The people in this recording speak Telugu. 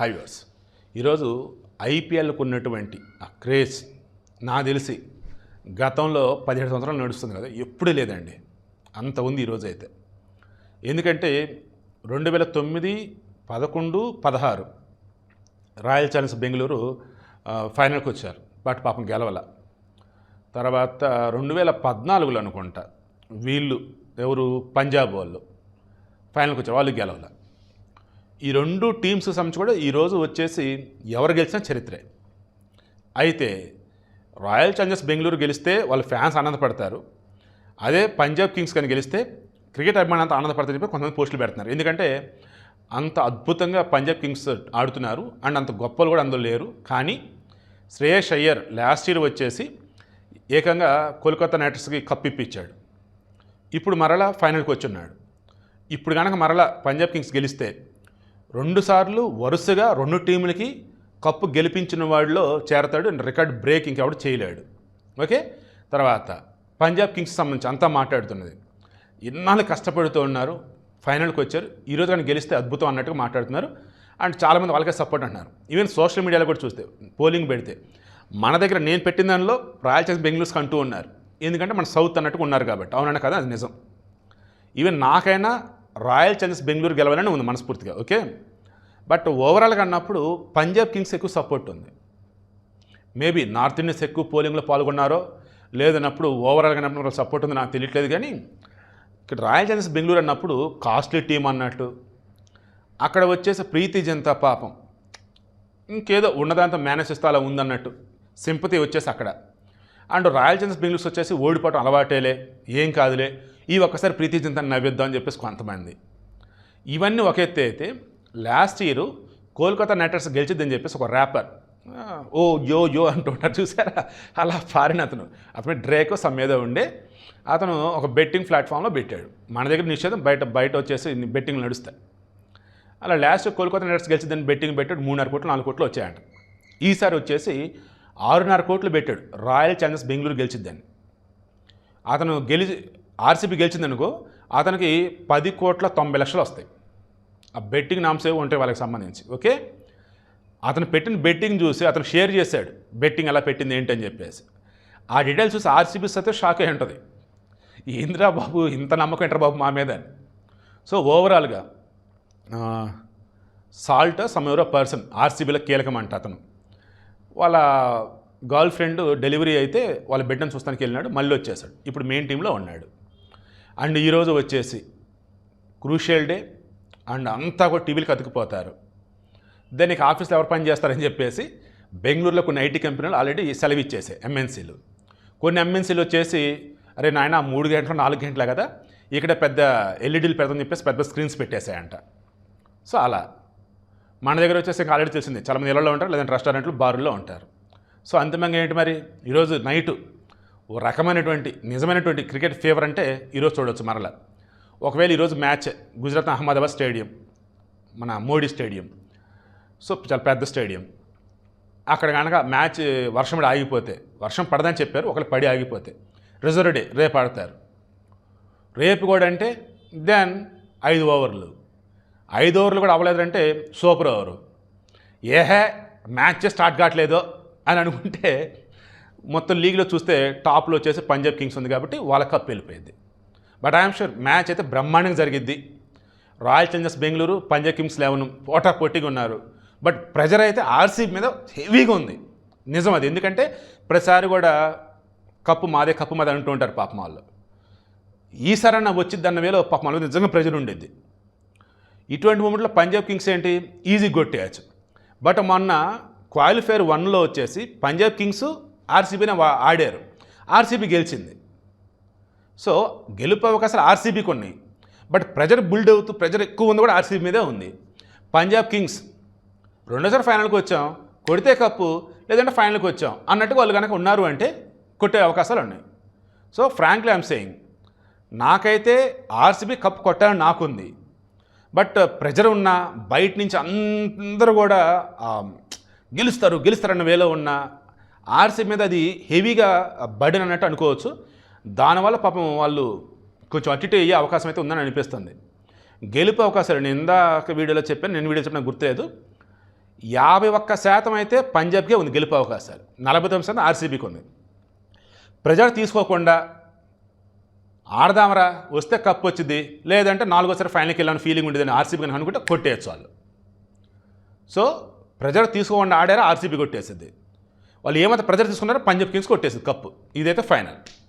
హైవర్స్ ఈరోజు ఐపీఎల్కు ఉన్నటువంటి ఆ క్రేజ్ నా తెలిసి గతంలో పదిహేడు సంవత్సరాలు నడుస్తుంది కదా ఎప్పుడూ లేదండి. అంత ఉంది ఈరోజు అయితే. ఎందుకంటే రెండు వేల తొమ్మిది పదకొండు పదహారు రాయల్ ఛాలెంజ్ బెంగళూరు ఫైనల్కి వచ్చారు. బట్ పాపం గెలవల. తర్వాత రెండు వేల పద్నాలుగులో అనుకుంటా వీళ్ళు ఎవరు? పంజాబ్ వాళ్ళు. ఫైనల్కి వచ్చారు. వాళ్ళు గెలవల. ఈ రెండు టీమ్స్ సంబంధించి కూడా ఈరోజు వచ్చేసి ఎవరు గెలిచినా చరిత్రే. అయితే రాయల్ ఛాలెంజర్స్ బెంగళూరు గెలిస్తే వాళ్ళ ఫ్యాన్స్ ఆనందపడతారు. అదే పంజాబ్ కింగ్స్ కానీ గెలిస్తే క్రికెట్ అభిమానులు అంత ఆనందపడతారు చెప్పి కొంతమంది పోస్టులు పెడుతున్నారు. ఎందుకంటే అంత అద్భుతంగా పంజాబ్ కింగ్స్ ఆడుతున్నారు అండ్ అంత గొప్పలు కూడా అందులో లేరు. కానీ శ్రేయస్ అయ్యర్ లాస్ట్ ఇయర్ వచ్చేసి ఏకంగా కోల్కతా నైట్ కప్పిప్పించాడు కప్ ఇప్పించాడు. ఇప్పుడు మరలా ఫైనల్కి వచ్చున్నాడు ఇప్పుడు కనుక మరలా పంజాబ్ కింగ్స్ గెలిస్తే రెండుసార్లు వరుసగా రెండు టీములకి కప్పు గెలిపించిన వాడిలో చేరతాడు అండ్ రికార్డ్ బ్రేక్ ఇంకెవడు చేయలేడు. ఓకే? తర్వాత పంజాబ్ కింగ్స్ సంబంధించి అంతా మాట్లాడుతున్నది. ఇన్నాళ్ళు కష్టపడుతూ ఉన్నారు. ఫైనల్కి వచ్చారు. ఈరోజు కానీ గెలిస్తే అద్భుతం అన్నట్టుగా మాట్లాడుతున్నారు. అండ్ చాలామంది వాళ్ళకే సపోర్ట్ అంటున్నారు. ఈవెన్ సోషల్ మీడియాలో కూడా చూస్తే పోలింగ్ పెడితే మన దగ్గర నేను పెట్టిన దానిలో రాయల్ ఛాలెంజ్ బెంగళూరుస్కి అంటూ ఉన్నారు. ఎందుకంటే మన సౌత్ అన్నట్టుగా ఉన్నారు కాబట్టి. అవునన్నా కదా అది నిజం. ఈవెన్ నాకైనా రాయల్ ఛాలెంజర్స్ బెంగళూరు గెలవాలని ఉంది మనస్ఫూర్తిగా. ఓకే? బట్ ఓవరాల్గా అన్నప్పుడు పంజాబ్ కింగ్స్ ఎక్కువ సపోర్ట్ ఉంది. మేబీ నార్త్ ఇండియన్స్ ఎక్కువ పోలింగ్లో పాల్గొన్నారో లేదన్నప్పుడు ఓవరాల్గా అన్నప్పుడు సపోర్ట్ ఉంది నాకు తెలియట్లేదు కానీ ఇక్కడ రాయల్ ఛాలెంజర్స్ బెంగళూరు అన్నప్పుడు కాస్ట్లీ టీం అన్నట్టు. అక్కడ వచ్చేసి ప్రీతి జనతా పాపం. ఇంకేదో ఉన్నదాంతో మేనేజ్ చేస్తే అలా ఉందన్నట్టు. సింపతి వచ్చేసి అక్కడ. అండ్ రాయల్ ఛాలెంజర్స్ బెంగళూరు వచ్చేసి ఓడిపోవటం అలవాటేలే ఏం కాదులే. ఈ ఒక్కసారి ప్రీతి జనతాన్ని నవ్విద్దాం అని చెప్పేసి కొంతమంది. ఇవన్నీ ఒక ఎత్తే అయితే లాస్ట్ ఇయర్ కోల్కతా నెటర్స్ గెలిచిద్దని చెప్పేసి ఒక ర్యాపర్. ఓ యో యో అంటుంటారు చూసారా? అలా పారిన అతను. అతను డ్రేకో సమ్ ఏదో ఉండే. అతను ఒక బెట్టింగ్ ప్లాట్ఫామ్లో పెట్టాడు. మన దగ్గర నిషేధం బయట బయట వచ్చేసి బెట్టింగ్ నడుస్తాయి. అలా లాస్ట్ కోల్కతా నైట్ గెలిచిద్దని బెట్టింగ్ పెట్టాడు మూడున్నర కోట్లు నాలుగు కోట్లు వచ్చాయంట. ఈసారి వచ్చేసి ఆరున్నర కోట్లు పెట్టాడు రాయల్ ఛాలెంజర్స్ బెంగళూరు గెలిచిద్దని. అతను గెలిచి ఆర్సీబీ గెలిచిందనుకో అతనికి పది కోట్ల తొంభై లక్షలు వస్తాయి. ఆ బెట్టింగ్ నామ్స్ ఏవో ఉంటాయి వాళ్ళకి సంబంధించి ఓకే? అతను పెట్టిన బెట్టింగ్ చూసి అతను షేర్ చేశాడు బెట్టింగ్ ఎలా పెట్టింది ఏంటి అని చెప్పేసి. ఆ డీటెయిల్స్ చూసి ఆర్సీబీ అయితే షాక్ అయి ఉంటుంది. ఇందిరా బాబు ఇంత నమ్మకం ఇంటర్ బాబు మా మీద? అని. సో ఓవరాల్గా సాల్ట్ సమ్ ఎవరో పర్సన్ ఆర్సీబీలో కీలకం అంట అతను. వాళ్ళ గర్ల్ ఫ్రెండ్ డెలివరీ అయితే వాళ్ళ బిడ్డను చూస్తానికి వెళ్ళినాడు మళ్ళీ వచ్చేసాడు. ఇప్పుడు మెయిన్ టీంలో ఉన్నాడు. అండ్ ఈరోజు వచ్చేసి క్రూషియల్ డే అండ్ అంతా కూడా టీవీలకు అతుకుపోతారు. దానికి ఆఫీస్లో ఎవరు పని చేస్తారని చెప్పేసి బెంగళూరులో కొన్ని ఐటీ కంపెనీలు ఆల్రెడీ సెలవు ఇచ్చేసాయి ఎంఎన్సీలు కొన్ని ఎంఎన్సీలు వచ్చేసి అరే నాయన మూడు గంటలు నాలుగు గంటలే కదా ఇక్కడ పెద్ద ఎల్ఈడీలు పెడతామని చెప్పేసి పెద్ద స్క్రీన్స్ పెట్టేసాయంట సో అలా. మన దగ్గర వచ్చేసి ఇంకా ఆల్రెడీ తెలిసింది చాలామంది ఇళ్ళలో ఉంటారు లేదంటే రెస్టారెంట్లు బారుల్లో ఉంటారు. సో అంతిమంగా ఏంటి మరి? ఈరోజు నైటు ఓ రకమైనటువంటి నిజమైనటువంటి క్రికెట్ ఫీవర్ అంటే ఈరోజు చూడొచ్చు మరలా. ఒకవేళ ఈరోజు మ్యాచ్ గుజరాత్ అహ్మదాబాద్ స్టేడియం మన మోడీ స్టేడియం. సో చాలా పెద్ద స్టేడియం. అక్కడ కనుక మ్యాచ్ వర్షం కూడా ఆగిపోతే వర్షం పడదని చెప్పారు ఒకళ్ళు పడి ఆగిపోతే. రిజర్వ్ డే రేపు ఆడతారు. రేపు కూడా అంటే దెన్ ఐదు ఓవర్లు. ఐదు ఓవర్లు కూడా అవ్వలేదంటే సూపర్ ఓవరు. ఏహే మ్యాచ్ స్టార్ట్ కావట్లేదో అని అనుకుంటే మొత్తం లీగ్లో చూస్తే టాప్లో వచ్చేసి పంజాబ్ కింగ్స్ ఉంది కాబట్టి వాళ్ళ కప్ వెళ్ళిపోయింది. బట్ ఐఎమ్ షూర్ మ్యాచ్ అయితే బ్రహ్మాండంగా జరిగిద్ది. Royal Challengers Bengaluru Punjab Kings eleven పోటా పొట్టిగా ఉన్నారు. బట్ ప్రెజర్ అయితే ఆర్సీబీ మీద హెవీగా ఉంది. నిజం అది. ఎందుకంటే ప్రతిసారి కూడా కప్పు మాదే కప్పు మాదే అంటూ ఉంటారు పాపం వాళ్ళు. ఈసారన్నా వచ్చింది అన్న వేలో పాపం వాళ్ళకి నిజంగా ప్రెజర్ ఉండేది. ఇటువంటి మూమెంట్లో పంజాబ్ కింగ్స్ ఏంటి? ఈజీ కొట్టేయచ్చు. బట్ మొన్న క్వాలిఫైర్ వన్లో వచ్చేసి పంజాబ్ కింగ్స్ ఆర్సీబీని ఆడారు. ఆర్సీబీ గెలిచింది. సో గెలుపు అవకాశాలు ఆర్సీబీకి ఉన్నాయి బట్ ప్రెజర్ బిల్డ్ అవుతూ ప్రెజర్ ఎక్కువ ఉంది కూడా ఆర్సీబీ మీదే ఉంది. పంజాబ్ కింగ్స్ రెండోసారి ఫైనల్కి వచ్చాం కొడితే కప్పు లేదంటే ఫైనల్కి వచ్చాం అన్నట్టు వాళ్ళు కనుక ఉన్నారు అంటే కొట్టే అవకాశాలు ఉన్నాయి. సో ఫ్రాంక్లీ ఐమ్ సేయింగ్ నాకైతే ఆర్సీబీ కప్ కొట్టాలని నాకుంది. బట్ ప్రెజర్ ఉన్న బయట నుంచి అందరూ కూడా గెలుస్తారు గెలుస్తారన్న వేలో ఉన్న ఆర్సీబీ మీద అది హెవీగా బర్డెన్ అన్నట్టు అనుకోవచ్చు. దానివల్ల పాపం వాళ్ళు కొంచెం అటు అయ్యే అవకాశం అయితే ఉందని అనిపిస్తుంది. గెలుపు అవకాశాలు నేను ఇందాక వీడియోలో చెప్పాను నేను వీడియో చెప్పిన గుర్తులేదు. యాభై ఒక్క శాతం అయితే పంజాబ్కే ఉంది గెలుపు అవకాశాలు. నలభై తొమ్మిది శాతం ఆర్సీబీకి ఉంది. ప్రజలు తీసుకోకుండా ఆడదామరా వస్తే కప్పు వచ్చింది లేదంటే నాలుగోసారి ఫైనల్కి వెళ్ళాలని ఫీలింగ్ ఉండేదని ఆర్సీబీ కానీ అనుకుంటే కొట్టేయచ్చు వాళ్ళు. సో ప్రజలు తీసుకోకుండా ఆడారా ఆర్సీబీ కొట్టేసింది. వాళ్ళు ఏమైతే ప్రజలు తీసుకున్నారో పంజాబ్ కింగ్స్ కొట్టేసింది కప్పు. ఇదైతే ఫైనల్